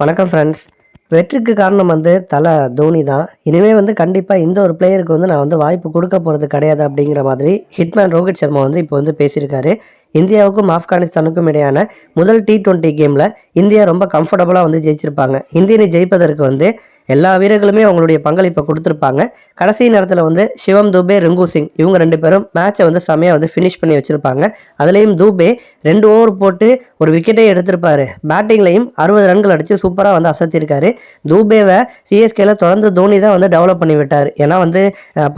வணக்கம் ஃப்ரெண்ட்ஸ் வெற்றிக்கு காரணம் வந்து தலை தோனி தான். இனிமேல் வந்து கண்டிப்பாக இந்த ஒரு பிளேயருக்கு வந்து நான் வந்து வாய்ப்பு கொடுக்க போகிறது கிடையாது அப்படிங்கிற மாதிரி ஹிட்மேன் ரோஹித் சர்மா வந்து இப்போ வந்து பேசியிருக்காரு. இந்தியாவுக்கும் ஆப்கானிஸ்தானுக்கும் இடையான முதல் டி டுவெண்ட்டி கேமில் இந்தியா ரொம்ப கம்ஃபர்டபுளாக வந்து ஜெயிச்சிருப்பாங்க. இந்தியனை ஜெயிப்பதற்கு வந்து எல்லா வீரர்களுமே அவங்களுடைய பங்களிப்பை கொடுத்துருப்பாங்க. கடைசி நேரத்தில் வந்து சிவம் தூபே ரிங்கு சிங் இவங்க ரெண்டு பேரும் மேட்சை வந்து செமையாக வந்து ஃபினிஷ் பண்ணி வச்சுருப்பாங்க. அதுலேயும் தூபே ரெண்டு ஓவர் போட்டு ஒரு விக்கெட்டே எடுத்திருப்பாரு. பேட்டிங்லையும் அறுபது ரன்கள் அடித்து சூப்பராக வந்து அசத்திருக்காரு. தூபேவை சிஎஸ்கேல தொடர்ந்து தோனி தான் வந்து டெவலப் பண்ணி விட்டார். ஏன்னா வந்து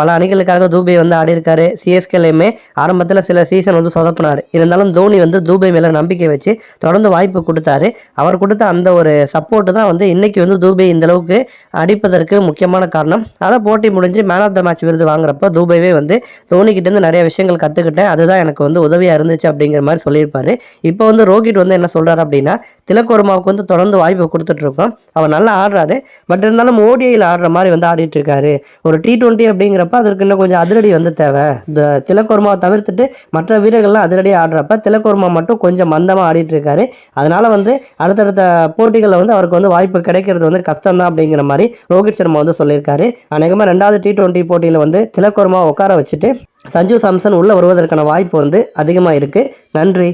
பல அணிகளுக்காக தூபே வந்து ஆடிருக்காரு சிஎஸ்கேலையுமே ஆரம்பத்தில் சில சீசன் வந்து சொதப்பினார். இருந்தாலும் தோனி வந்து தூபே மேலே நம்பிக்கை வச்சு தொடர்ந்து வாய்ப்பு கொடுத்தாரு. அவர் கொடுத்த அந்த ஒரு சப்போர்ட்டு தான் வந்து இன்னைக்கு வந்து தூபே இந்தளவுக்கு அடிப்பதற்கு முக்கியமான காரணம். அதை போட்டி முடிஞ்சு மேன் ஆஃப் த மேட்ச் விருது வாங்குறப்ப தூபைவே வந்து தோனி இருந்து நிறைய விஷயங்கள் கற்றுக்கிட்டேன் அதுதான் எனக்கு வந்து உதவியாக இருந்துச்சு அப்படிங்கிற மாதிரி சொல்லியிருப்பாரு. இப்போ வந்து ரோஹித் வந்து என்ன சொல்றாரு அப்படின்னா திலக்குவர்மாவுக்கு வந்து தொடர்ந்து வாய்ப்பு கொடுத்துட்ருக்கோம். அவர் நல்லா ஆடுறாரு. பட் இருந்தாலும் ஓடிஐயில் ஆடுற மாதிரி வந்து ஆடிட்டு இருக்காரு ஒரு டி டுவெண்ட்டி அப்படிங்கிறப்ப அதற்கு இன்னும் கொஞ்சம் அதிரடி வந்து தேவை. இந்த திலக் தவிர்த்துட்டு மற்ற வீரர்கள்லாம் அதிரடி ஆடுறப்ப திலக் மட்டும் கொஞ்சம் மந்தமாக ஆடிட்டு இருக்காரு அதனால வந்து அடுத்தடுத்த போட்டிகளில் வந்து அவருக்கு வந்து வாய்ப்பு கிடைக்கிறது வந்து கஷ்டம் தான் அப்படிங்கிற மாதிரி ரோஹித் சர்மா வந்து சொல்லியிருக்காரு. அநேகமாக ரெண்டாவது டி ட்வெண்ட்டி போட்டியில் வந்து திலக் உட்கார வச்சுட்டு சஞ்சு சாம்சன் உள்ளே வருவதற்கான வாய்ப்பு வந்து அதிகமாக இருக்குது நன்றி.